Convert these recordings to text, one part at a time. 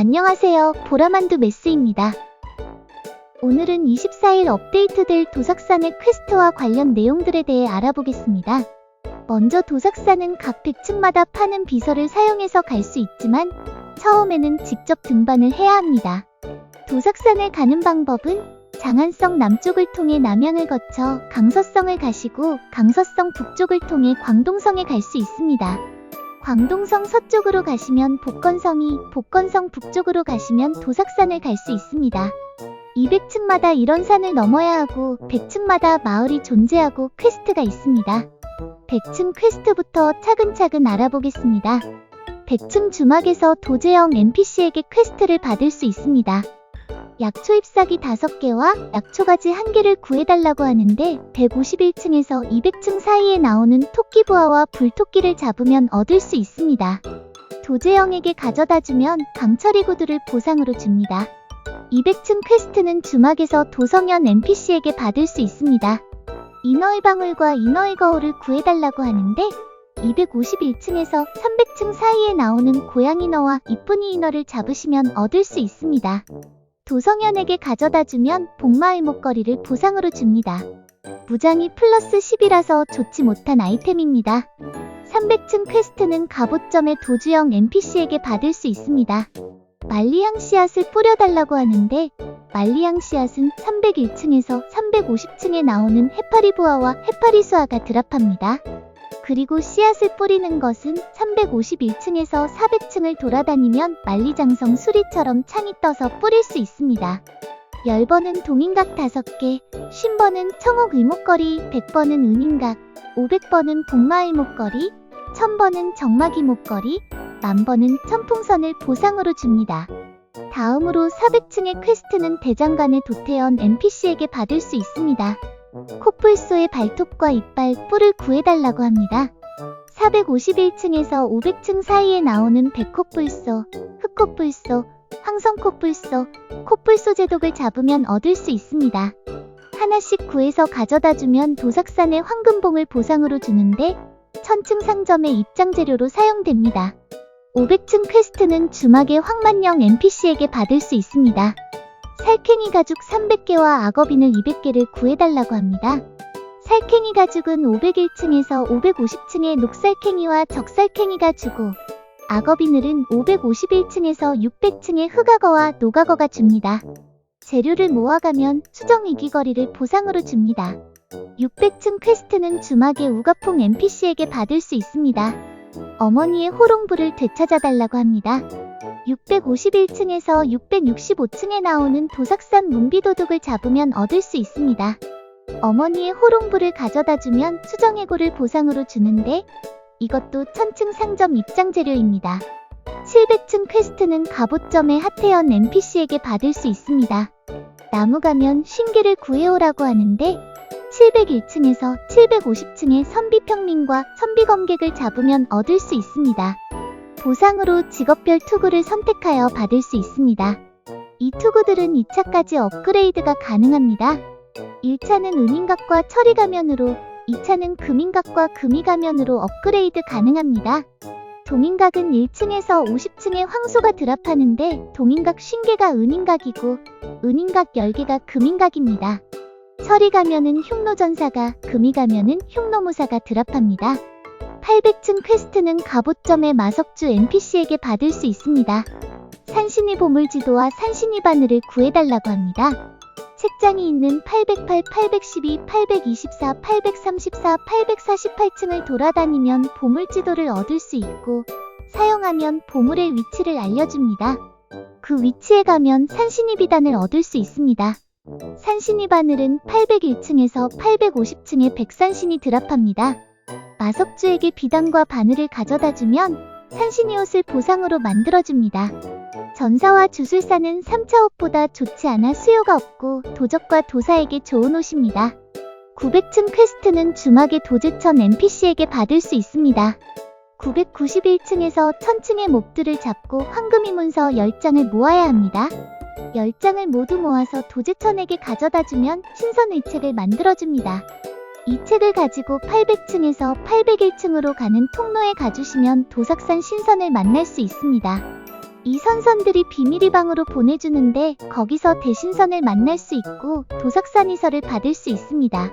안녕하세요. 보라만두 메스입니다. 오늘은 24일 업데이트될 도삭산의 퀘스트와 관련 내용들에 대해 알아보겠습니다. 먼저 도삭산은 각 100층마다 파는 비서를 사용해서 갈 수 있지만 처음에는 직접 등반을 해야 합니다. 도삭산을 가는 방법은 장안성 남쪽을 통해 남양을 거쳐 강서성을 가시고 강서성 북쪽을 통해 광동성에 갈 수 있습니다. 광동성 서쪽으로 가시면 복건성이, 복건성 북쪽으로 가시면 도삭산을 갈 수 있습니다. 200층마다 이런 산을 넘어야 하고 100층마다 마을이 존재하고 퀘스트가 있습니다. 100층 퀘스트부터 차근차근 알아보겠습니다. 100층 주막에서 도제형 NPC에게 퀘스트를 받을 수 있습니다. 약초 잎사귀 5개와 약초가지 1개를 구해달라고 하는데 151층에서 200층 사이에 나오는 토끼부하와 불토끼를 잡으면 얻을 수 있습니다. 도제형에게 가져다주면 강철이 구두를 보상으로 줍니다. 200층 퀘스트는 주막에서 도성현 NPC에게 받을 수 있습니다. 인어의 방울과 인어의 거울을 구해달라고 하는데 251층에서 300층 사이에 나오는 고양이너와 이쁜이 인어를 잡으시면 얻을 수 있습니다. 도성현에게 가져다주면 복마의 목걸이를 보상으로 줍니다. 무장이 플러스 10이라서 좋지 못한 아이템입니다. 300층 퀘스트는 갑옷점의 도주형 NPC에게 받을 수 있습니다. 말리향 씨앗을 뿌려달라고 하는데 말리향 씨앗은 301층에서 350층에 나오는 해파리부하와 해파리수아가 드랍합니다. 그리고 씨앗을 뿌리는 것은 351층에서 400층을 돌아다니면 만리장성 수리처럼 창이 떠서 뿌릴 수 있습니다. 10번은 동인각 5개, 50번은 청옥 의목걸이, 100번은 은인각, 500번은 복마의 목걸이, 1000번은 정마기 목걸이, 만번은 천풍선을 보상으로 줍니다. 다음으로 400층의 퀘스트는 대장간의 도태현 NPC에게 받을 수 있습니다. 코뿔소의 발톱과 이빨, 뿔을 구해달라고 합니다. 451층에서 500층 사이에 나오는 백코뿔소, 흑코뿔소, 황성코뿔소, 코뿔소 제독을 잡으면 얻을 수 있습니다. 하나씩 구해서 가져다 주면 도삭산의 황금봉을 보상으로 주는데 천층 상점의 입장 재료로 사용됩니다. 500층 퀘스트는 주막의 황만영 NPC에게 받을 수 있습니다. 살쾡이 가죽 300개와 악어빈을 200개를 구해달라고 합니다. 살쾡이 가죽은 501층에서 550층의 녹살쾡이와 적살쾡이가 주고 악어비늘은 551층에서 600층의 흑악어와 노각어가 줍니다. 재료를 모아가면 수정 위기거리를 보상으로 줍니다. 600층 퀘스트는 주막의 우가풍 NPC에게 받을 수 있습니다. 어머니의 호롱불을 되찾아달라고 합니다. 651층에서 665층에 나오는 도삭산 문비도둑을 잡으면 얻을 수 있습니다. 어머니의 호롱불을 가져다 주면 수정해고를 보상으로 주는데 이것도 천층 상점 입장 재료입니다. 700층 퀘스트는 갑옷점의 하태현 NPC에게 받을 수 있습니다. 나무 가면 쉰개를 구해오라고 하는데 701층에서 750층의 선비평민과 선비검객을 잡으면 얻을 수 있습니다. 보상으로 직업별 투구를 선택하여 받을 수 있습니다. 이 투구들은 2차까지 업그레이드가 가능합니다. 1차는 은인각과 철이가면으로 2차는 금인각과 금이가면으로 업그레이드 가능합니다. 동인각은 1층에서 50층의 황소가 드랍하는데 동인각 50개가 은인각이고 은인각 10개가 금인각입니다. 철이 가면은 흉노전사가, 금이 가면은 흉노무사가 드랍합니다. 800층 퀘스트는 갑옷점의 마석주 NPC에게 받을 수 있습니다. 산신이 보물지도와 산신이 바늘을 구해달라고 합니다. 책장이 있는 808, 812, 824, 834, 848층을 돌아다니면 보물지도를 얻을 수 있고 사용하면 보물의 위치를 알려줍니다. 그 위치에 가면 산신이 비단을 얻을 수 있습니다. 산신이 바늘은 801층에서 850층의 백산신이 드랍합니다. 마석주에게 비단과 바늘을 가져다 주면 산신이 옷을 보상으로 만들어줍니다. 전사와 주술사는 3차 옷보다 좋지 않아 수요가 없고 도적과 도사에게 좋은 옷입니다. 900층 퀘스트는 주막의 도제천 NPC에게 받을 수 있습니다. 991층에서 1000층의 몹들을 잡고 황금이 문서 10장을 모아야 합니다. 10장을 모두 모아서 도제천에게 가져다 주면 신선 의책을 만들어줍니다. 이 책을 가지고 800층에서 801층으로 가는 통로에 가주시면 도삭산 신선을 만날 수 있습니다. 이 선선들이 비밀의 방으로 보내주는데 거기서 대신선을 만날 수 있고 도삭산 이설을 받을 수 있습니다.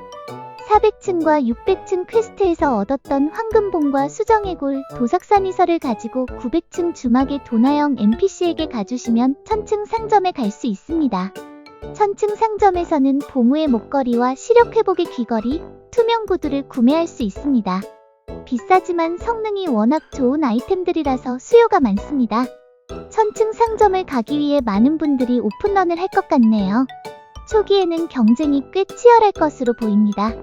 400층과 600층 퀘스트에서 얻었던 황금봉과 수정의 골, 도삭산 이설을 가지고 900층 주막의 도나형 NPC에게 가주시면 1000층 상점에 갈 수 있습니다. 1000층 상점에서는 보무의 목걸이와 시력 회복의 귀걸이, 투명 구두를 구매할 수 있습니다. 비싸지만 성능이 워낙 좋은 아이템들이라서 수요가 많습니다. 1000층 상점을 가기 위해 많은 분들이 오픈런을 할 것 같네요. 초기에는 경쟁이 꽤 치열할 것으로 보입니다.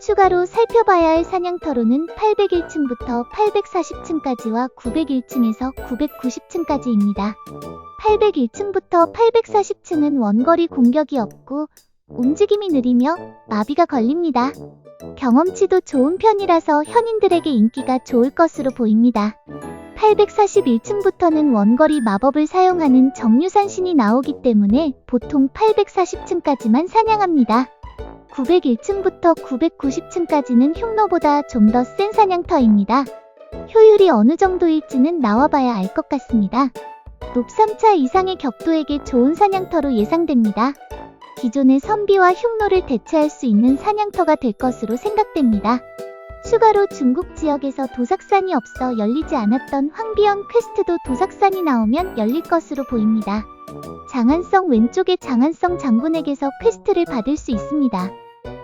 추가로 살펴봐야 할 사냥터로는 801층부터 840층까지와 901층에서 990층까지입니다. 801층부터 840층은 원거리 공격이 없고 움직임이 느리며 마비가 걸립니다. 경험치도 좋은 편이라서 현인들에게 인기가 좋을 것으로 보입니다. 841층부터는 원거리 마법을 사용하는 정유산 신이 나오기 때문에 보통 840층까지만 사냥합니다. 901층부터 990층까지는 흉노보다 좀 더 센 사냥터입니다. 효율이 어느 정도일지는 나와봐야 알 것 같습니다. 높 3차 이상의 격도에게 좋은 사냥터로 예상됩니다. 기존의 선비와 흉노를 대체할 수 있는 사냥터가 될 것으로 생각됩니다. 추가로 중국 지역에서 도삭산이 없어 열리지 않았던 황비연 퀘스트도 도삭산이 나오면 열릴 것으로 보입니다. 장안성 왼쪽의 장안성 장군에게서 퀘스트를 받을 수 있습니다.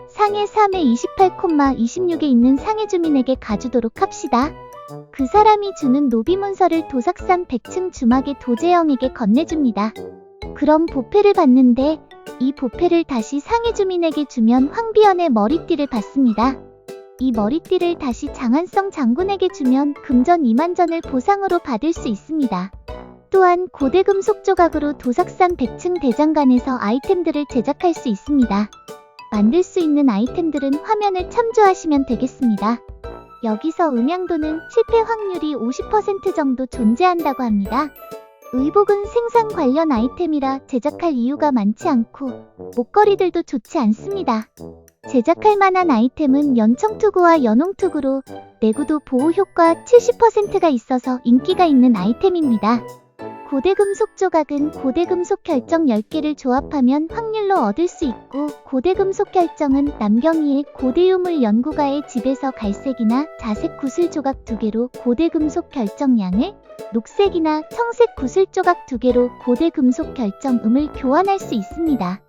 상해 3회 28,26에 있는 상해 주민에게 가주도록 합시다. 그 사람이 주는 노비 문서를 도삭산 100층 주막의 도재영에게 건네줍니다. 그럼 보패를 받는데 이 보패를 다시 상해 주민에게 주면 황비연의 머리띠를 받습니다. 이 머리띠를 다시 장안성 장군에게 주면 금전 2만전을 보상으로 받을 수 있습니다. 또한 고대 금속 조각으로 도삭산 100층 대장간에서 아이템들을 제작할 수 있습니다. 만들 수 있는 아이템들은 화면을 참조하시면 되겠습니다. 여기서 음양도는 실패 확률이 50% 정도 존재한다고 합니다. 의복은 생산 관련 아이템이라 제작할 이유가 많지 않고 목걸이들도 좋지 않습니다. 제작할 만한 아이템은 연청투구와 연홍투구로 내구도 보호 효과 70%가 있어서 인기가 있는 아이템입니다. 고대금속 조각은 고대금속 결정 10개를 조합하면 확률로 얻을 수 있고 고대금속 결정은 남경이의 고대유물 연구가의 집에서 갈색이나 자색 구슬 조각 2개로 고대금속 결정량을 녹색이나 청색 구슬 조각 2개로 고대금속 결정음을 교환할 수 있습니다.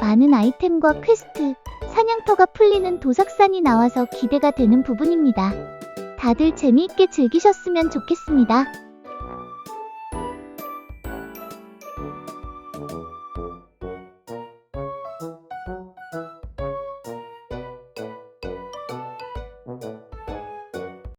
많은 아이템과 퀘스트, 사냥터가 풀리는 도삭산이 나와서 기대가 되는 부분입니다. 다들 재미있게 즐기셨으면 좋겠습니다.